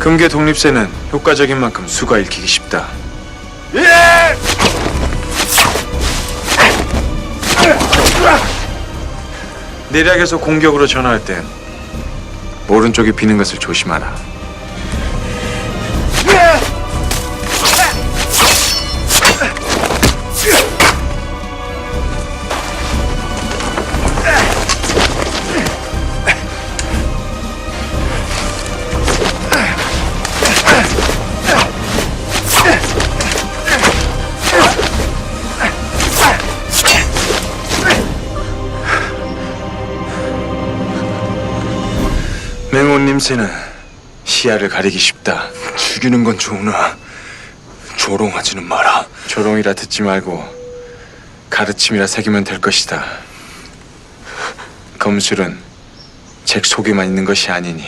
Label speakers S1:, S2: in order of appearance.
S1: 금괴 독립세는 효과적인 만큼 수가 읽히기 쉽다. 내략에서 공격으로 전환할 땐 오른쪽이 비는 것을 조심하라. 맹온 님새는 시야를 가리기 쉽다.
S2: 죽이는 건 좋으나 조롱하지는 마라.
S1: 조롱이라 듣지 말고 가르침이라 새기면 될 것이다. 검술은 책 속에만 있는 것이 아니니